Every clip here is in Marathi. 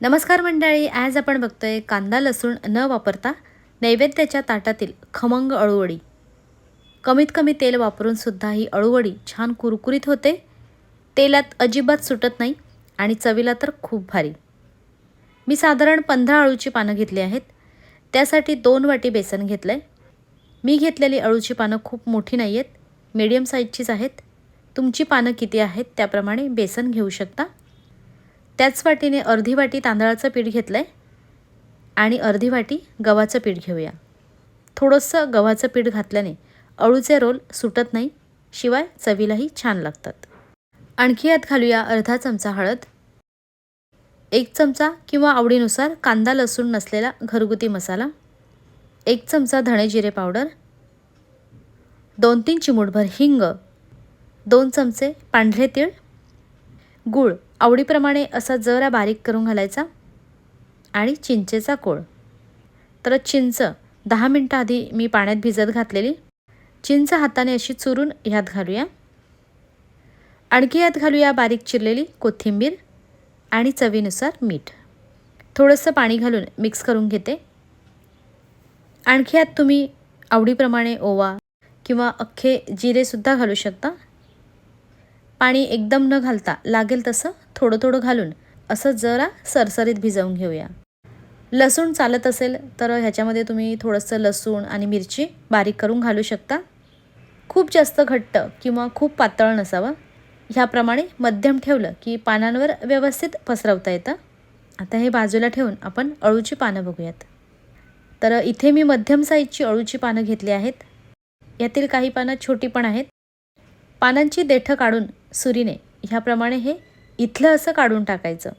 नमस्कार मंडळी आज आपण बघतोय कांदा लसूण न वापरता नैवेद्याच्या ताटातील खमंग अळूवडी. कमीत कमी तेल वापरून सुद्धा ही अळूवडी छान कुरकुरीत होते. तेलात अजिबात सुटत नाही आणि चवीला तर खूप भारी. मी साधारण पंधरा अळूची पानं घेतली आहेत. त्यासाठी दोन वाटी बेसन घेतलं आहे मी घेतलेली अळूची पानं खूप मोठी नाही आहेत मीडियम साईजचीच आहेत. तुमची पानं किती आहेत त्याप्रमाणे बेसन घेऊ शकता. त्याच वाटीने अर्धी वाटी तांदळाचं पीठ घेतलं आहे आणि अर्धी वाटी गव्हाचं पीठ घेऊया. थोडंसं गव्हाचं पीठ घातल्याने अळूचे रोल सुटत नाही शिवाय चवीलाही छान लागतात. आणखी यात घालूया अर्धा चमचा हळद एक चमचा किंवा आवडीनुसार कांदा लसूण नसलेला घरगुती मसाला एक चमचा धणे जिरे पावडर दोन तीन चिमूटभर हिंग दोन चमचे पांढरे तीळ गूळ आवडीप्रमाणे असा जरा बारीक करून घालायचा आणि चिंचेचा कोळ. तर चिंच दहा मिनटं आधी मी पाण्यात भिजत घातलेली. चिंच हाताने अशी चुरून ह्यात घालूया. आणखी यात घालूया बारीक चिरलेली कोथिंबीर आणि चवीनुसार मीठ. थोडंसं पाणी घालून मिक्स करून घेते. आणखी यात तुम्ही आवडीप्रमाणे ओवा किंवा अख्खे जिरेसुद्धा घालू शकता. पाणी एकदम न घालता लागेल तसं थोडं थोडं घालून असं जरा सरसरीत भिजवून घेऊया. लसूण चालत असेल तर ह्याच्यामध्ये तुम्ही थोडंसं लसूण आणि मिरची बारीक करून घालू शकता. खूप जास्त घट्ट किंवा खूप पातळ नसावं. ह्याप्रमाणे मध्यम ठेवलं की पानांवर व्यवस्थित पसरवता येतं. आता हे बाजूला ठेवून आपण अळूची पानं बघूयात. तर इथे मी मध्यम साईजची अळूची पानं घेतली आहेत. यातील काही पानं छोटी पण आहेत. पानांची देठं काढून सुरीने ह्याप्रमाणे हे इथलं असं काढून टाकायचं.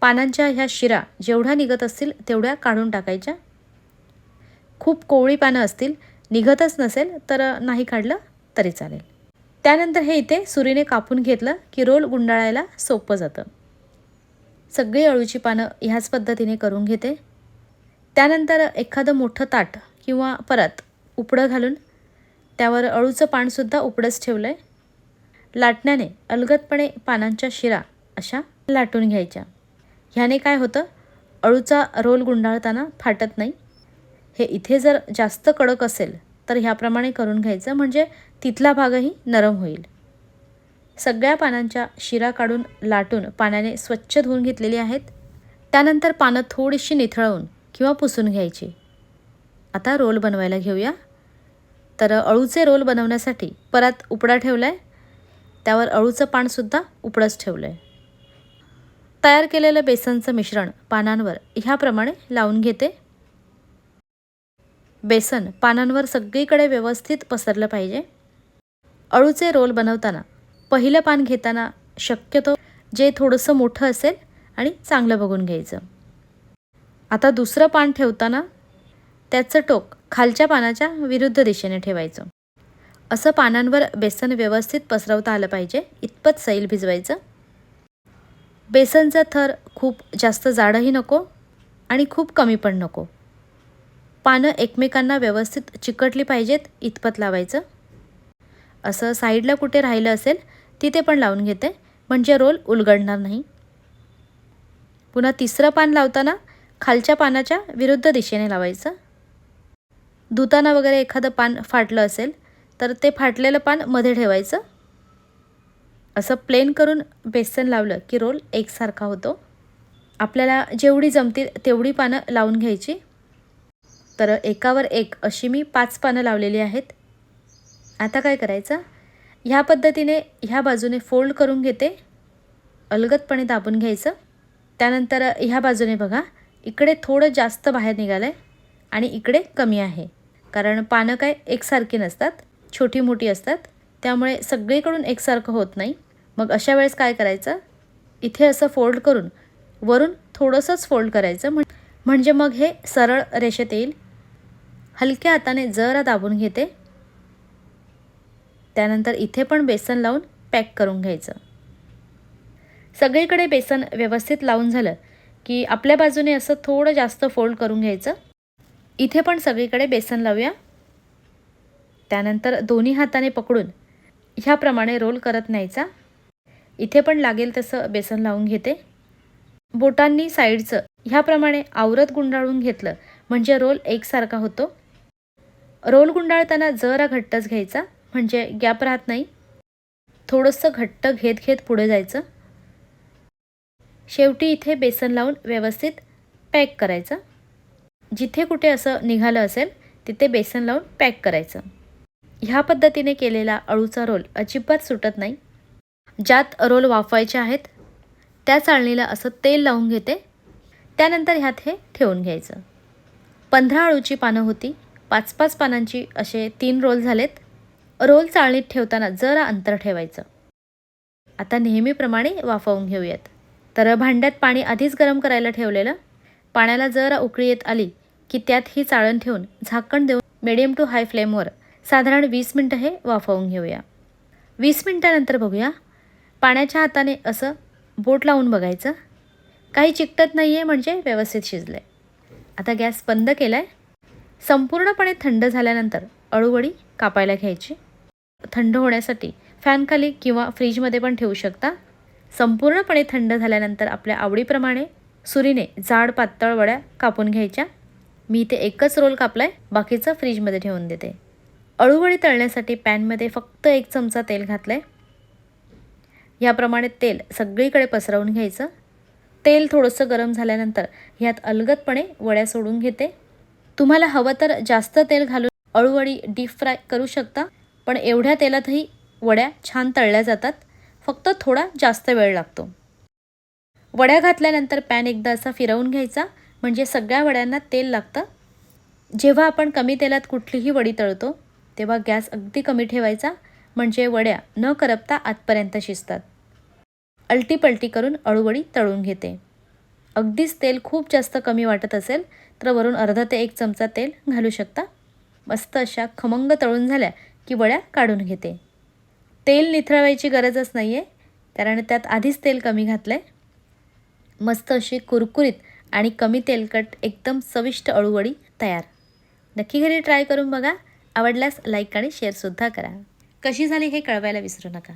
पानांच्या ह्या शिरा जेवढ्या निघत असतील तेवढ्या काढून टाकायच्या. खूप कोवळी पानं असतील निघतच नसेल तर नाही काढलं तरी चालेल. त्यानंतर हे इथे सुरीने कापून घेतलं की रोल गुंडाळायला सोपं जातं. सगळी अळूची पानं ह्याच पद्धतीने करून घेते. त्यानंतर एखादं मोठं ताट किंवा परत उपडं घालून त्यावर अळूचं पानसुद्धा उपडंच ठेवलं आहे लाटण्याने अलगदपणे पानांच्या शिरा अशा लाटून घ्यायच्या. ह्याने काय होतं? अळूचा रोल गुंडाळताना फाटत नाही. हे इथे जर जास्त कडक असेल तर ह्याप्रमाणे करून घ्यायचं म्हणजे तिथला भागही नरम होईल. सगळ्या पानांच्या शिरा काढून लाटून पाण्याने स्वच्छ धुवून घेतलेली आहेत. त्यानंतर पानं थोडीशी निथळवून किंवा पुसून घ्यायची. आता रोल बनवायला घेऊया. तर अळूचे रोल बनवण्यासाठी परत उपडा ठेवला आहे त्यावर अळूचं पानसुद्धा उपडंच ठेवलं आहे तयार केलेलं बेसनचं मिश्रण पानांवर ह्याप्रमाणे लावून घेते. बेसन पानांवर सगळीकडे व्यवस्थित पसरलं पाहिजे. अळूचे रोल बनवताना पहिलं पान घेताना शक्यतो जे थोडंसं मोठं असेल आणि चांगलं बघून घ्यायचं. आता दुसरं पान ठेवताना त्याचं टोक खालच्या पानाच्या विरुद्ध दिशेने ठेवायचं. असं पानांवर बेसन व्यवस्थित पसरवता आलं पाहिजे. इतपत सैल भिजवायचं. बेसनचा थर खूप जास्त जाडही नको आणि खूप कमी पण नको. पानं एकमेकांना व्यवस्थित चिकटली पाहिजेत इतपत लावायचं. असं साईडला कुठे राहिलं असेल तिथे पण लावून घेते म्हणजे रोल उलगडणार नाही. पुन्हा तिसरं पान लावताना खालच्या पानाच्या विरुद्ध दिशेने लावायचं. धुताना वगैरे एखादं पान फाटलं असेल तर ते फाटलेलं पानमध्ये ठेवायचं. असं प्लेन करून बेसन लावलं की रोल एकसारखा होतो. आपल्याला जेवढी जमतील तेवढी पानं लावून घ्यायची. तर एकावर एक अशी मी पाच पानं लावलेली आहेत. आता काय करायचं? ह्या पद्धतीने ह्या बाजूने फोल्ड करून घेते. अलगदपणे दाबून घ्यायचं. त्यानंतर ह्या बाजूने बघा इकडे थोडं जास्त बाहेर निघालं आहे आणि इकडे कमी आहे. कारण पानं काय एकसारखी नसतात. छोटी मोठी असतात. त्यामुळे सगळीकडून एकसारखं होत नाही. मग अशा वेळेस काय करायचं? इथे असं फोल्ड करून वरून थोडंसंच फोल्ड करायचं. म्हण म्हणजे मग हे सरळ रेषेत येईल. हलक्या हाताने जरा दाबून घेते. त्यानंतर इथे पण बेसन लावून पॅक करून घ्यायचं. सगळीकडे बेसन व्यवस्थित लावून झालं की आपल्या बाजूने असं थोडं जास्त फोल्ड करून घ्यायचं. इथे पण सगळीकडे बेसन लावूया. त्यानंतर दोन्ही हाताने पकडून ह्याप्रमाणे रोल करत न्यायचा. इथे पण लागेल तसं बेसन लावून घेते. बोटांनी साईडचं ह्याप्रमाणे आवरत गुंडाळून घेतलं म्हणजे रोल एकसारखा होतो. रोल गुंडाळताना जरा घट्टच घ्यायचा म्हणजे गॅप राहत नाही. थोडंसं घट्ट घेत घेत पुढे जायचं. शेवटी इथे बेसन लावून व्यवस्थित पॅक करायचं. जिथे कुठे असं निघालं असेल तिथे बेसन लावून पॅक करायचं. ह्या पद्धतीने केलेला अळूचा रोल अजिबात सुटत नाही. ज्यात रोल वाफवायचे आहेत त्या चाळणीला असं तेल लावून घेते त्यानंतर ह्यात हे ठेवून घ्यायचं. पंधरा अळूची पानं होती पाच पाच पानांची असे तीन रोल झालेत. रोल चाळणीत ठेवताना जरा अंतर ठेवायचं. आता नेहमीप्रमाणे वाफवून घेऊयात. तर भांड्यात पाणी आधीच गरम करायला ठेवलेलं. पाण्याला जरा उकळी येत आली की त्यात ही चाळण ठेवून झाकण देऊन मिडियम टू हाय फ्लेमवर साधारण वीस मिनटं हे वाफवून घेऊया. वीस मिनटानंतर बघूया. पाण्याच्या हाताने असं बोट लावून बघायचं. काही चिकटत नाही आहे म्हणजे व्यवस्थित शिजलं आहे आता गॅस बंद केला आहे संपूर्णपणे थंड झाल्यानंतर अळूवडी कापायला घ्यायची. थंड होण्यासाठी फॅनखाली किंवा फ्रीजमध्ये पण ठेवू शकता. संपूर्णपणे थंड झाल्यानंतर आपल्या आवडीप्रमाणे सुरीने जाड पातळ वड्या कापून घ्यायच्या. मी इथे एकच रोल कापलाय. बाकीचं फ्रीजमध्ये ठेवून देते. अळूवडी तळण्यासाठी पॅनमध्ये फक्त एक चमचा तेल घातलं आहे ह्याप्रमाणे तेल सगळीकडे पसरवून घ्यायचं. तेल थोडंसं गरम झाल्यानंतर ह्यात अलगदपणे वड्या सोडून घेते. तुम्हाला हवं तर जास्त तेल घालून अळूवडी डीप फ्राय करू शकता पण एवढ्या तेलातही वड्या छान तळल्या जातात. फक्त थोडा जास्त वेळ लागतो. वड्या घातल्यानंतर पॅन एकदा असा फिरवून घ्यायचा म्हणजे सगळ्या वड्यांना तेल लागतं. जेव्हा आपण कमी तेलात कुठलीही वडी तळतो तेव्हा गॅस अगदी कमी ठेवायचा म्हणजे वड्या न करपता आतपर्यंत शिजतात. अलटीपलटी करून अळूवडी तळून घेते. अगदीच तेल खूप जास्त कमी वाटत असेल तर वरून अर्धा ते एक चमचा तेल घालू शकता. मस्त अशा खमंग तळून झाल्या की वड्या काढून घेते. तेल निथळवायची गरजच नाही आहे कारण त्यात आधीच तेल कमी घातलं आहे मस्त अशी कुरकुरीत आणि कमी तेलकट एकदम चविष्ट अळूवडी तयार. नक्की घरी ट्राय करून बघा. आवडल्यास लाईक आणि शेअरसुद्धा करा. कशी झाली हे कळवायला विसरू नका.